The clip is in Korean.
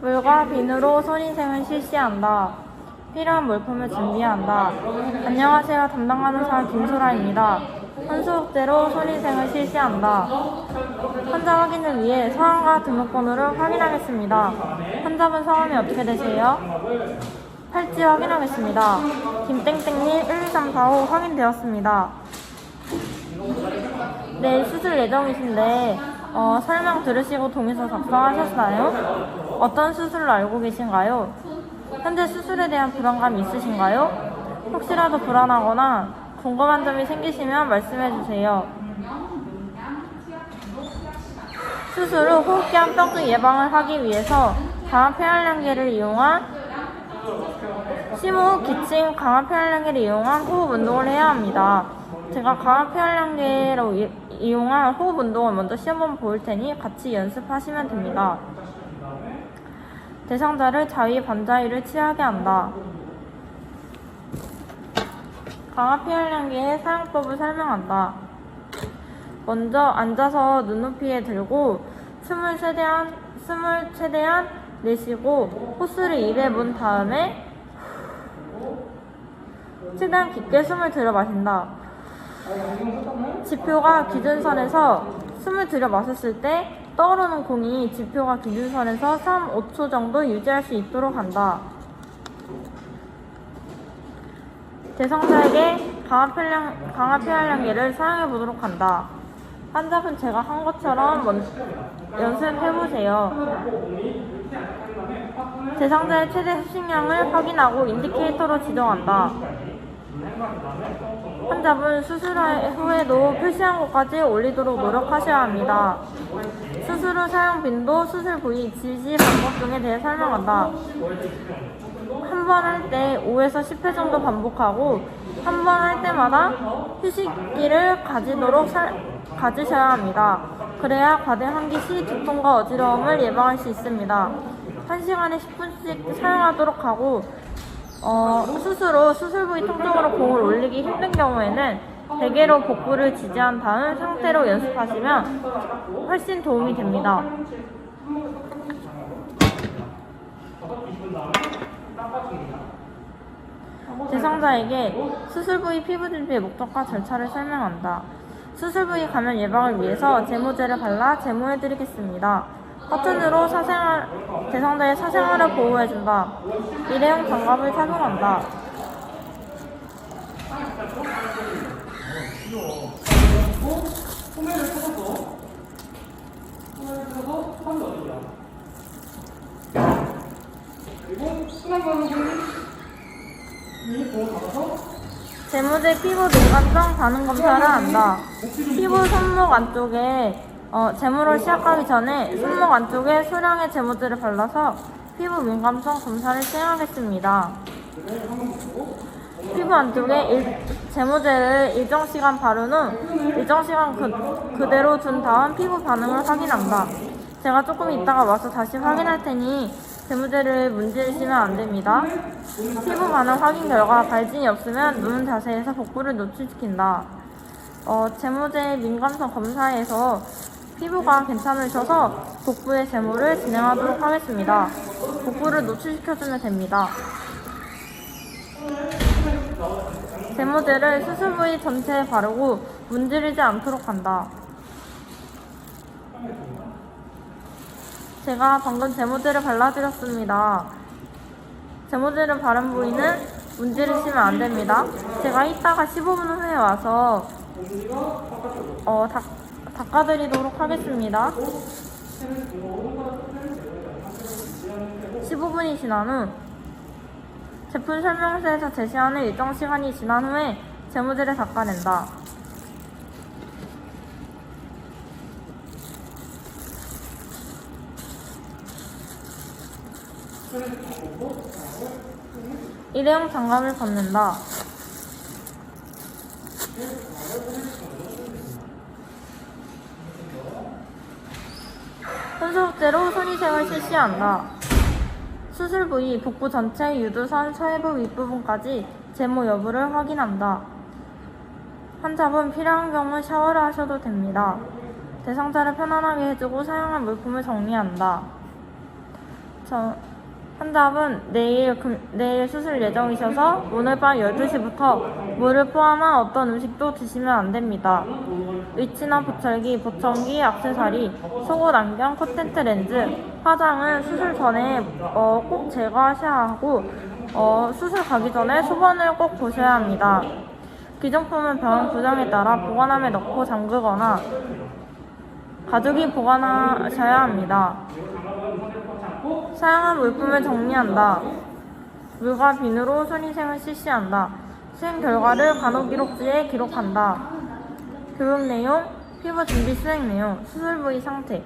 물과 비누로 손위생을 실시한다. 필요한 물품을 준비한다. 안녕하세요. 담당하는 사람 김소라입니다. 현수국대로 손위생을 실시한다. 환자 확인을 위해 성함과 등록번호를 확인하겠습니다. 환자분 성함이 어떻게 되세요? 팔찌 확인하겠습니다. 김땡땡님 12345 확인되었습니다. 내일 수술 예정이신데 어, 설명 들으시고 동의서 작성하셨나요? 어떤 수술로 알고 계신가요? 현재 수술에 대한 불안감이 있으신가요? 혹시라도 불안하거나 궁금한 점이 생기시면 말씀해 주세요. 수술 후 호흡기암 병증 예방을 하기 위해서 강압 폐활량계를 이용한 심호흡 기침 강압 폐활량계를 이용한 호흡 운동을 해야 합니다. 제가 강압 폐활량계로 이- 이용한 호흡 운동을 먼저 시험번 보일 테니 같이 연습하시면 됩니다. 대상자를 자위 반자위를 취하게 한다. 강압 폐활량계의 사용법을 설명한다. 먼저 앉아서 눈높이에 들고 숨을 최대한 숨을 최대한 내쉬고 호스를 입에 문 다음에 최대한 깊게 숨을 들여 마신다. 지표가 기준선에서 숨을 들여 마셨을 때 떠오르는 공이 지표가 기준선에서 3, 5초 정도 유지할 수 있도록 한다. 대상자에게 강압 폐활량, 강압 폐활량계를 사용해 보도록 한다. 환자분 제가 한 것처럼 먼- 연습해 보세요. 대상자의 최대 흡식량을 확인하고 인디케이터로 지정한다. 환자분 수술 후에도 표시한 곳까지 올리도록 노력하셔야 합니다. 수술 후 사용 빈도, 수술 부위, 지지 방법 등에 대해 설명한다. 한 번 할 때 5에서 10회 정도 반복하고 한 번 할 때마다 휴식기를 가지도록 살- 가지셔야 합니다. 그래야 과대 환기 시 두통과 어지러움을 예방할 수 있습니다. 1시간에 10분씩 사용하도록 하고 어, 수술 후 수술 부위 통증으로 공을 올리기 힘든 경우에는 베개로 복부를 지지한 다음 상태로 연습하시면 훨씬 도움이 됩니다. 대상자에게 수술 부위 피부 준비의 목적과 절차를 설명한다. 수술 부위 감염 예방을 위해서 제모제를 발라 제모해드리겠습니다. 커튼으로 사생활, 대상자의 사생활을 보호해준다. 일회용 장갑을 착용한다. 제모제 피부 민감성 반응 검사를 한다. 피부 손목 안쪽에 어, 제모를 시작하기 전에 손목 안쪽에 소량의 제모제를 발라서 피부 민감성 검사를 시행하겠습니다. 피부 안쪽에 일, 제모제를 일정 시간 바른 후 일정 시간 그, 그대로 둔 다음 피부 반응을 확인한다. 제가 조금 있다가 와서 다시 확인할 테니 제모제를 문지르시면 안 됩니다. 피부 반응 확인 결과 발진이 없으면 누운 자세에서 복부를 노출시킨다. 어, 제모제 민감성 검사에서 피부가 괜찮으셔서 복부의 제모를 진행하도록 하겠습니다. 복부를 노출시켜주면 됩니다. 제모제를 수술 부위 전체에 바르고 문지르지 않도록 한다. 제가 방금 제모제를 발라드렸습니다. 제모제를 바른 부위는 문지르시면 안 됩니다. 제가 이따가 15분 후에 와서 어, 닦, 닦아드리도록 하겠습니다. 15분이 지난 후 제품 설명서에서 제시하는 일정 시간이 지난 후에 제모제를 닦아낸다. 일회용 장갑을 벗는다. 손소독제로 손위생을 실시한다. 수술 부위 복부 전체 유두선 서해부 윗부분까지 제모 여부를 확인한다. 환자분 필요한 경우 샤워를 하셔도 됩니다. 대상자를 편안하게 해주고 사용할 물품을 정리한다. 저, 환자분 내일, 금, 내일 수술 예정이셔서 오늘 밤 12시부터 물을 포함한 어떤 음식도 드시면 안 됩니다. 위치나 보철기, 보청기, 액세서리, 속옷, 안경, 콘텐트 렌즈, 화장을 수술 전에 어, 꼭 제거하셔야 하고 어, 수술 가기 전에 소변을 꼭 보셔야 합니다. 기존품은 병원 구정에 따라 보관함에 넣고 잠그거나 가족이 보관하셔야 합니다. 사용한 물품을 정리한다. 물과 비누로 손위생을 실시한다. 수행 결과를 간호 기록지에 기록한다. 교육 내용, 피부 준비 수행 내용, 수술 부위 상태,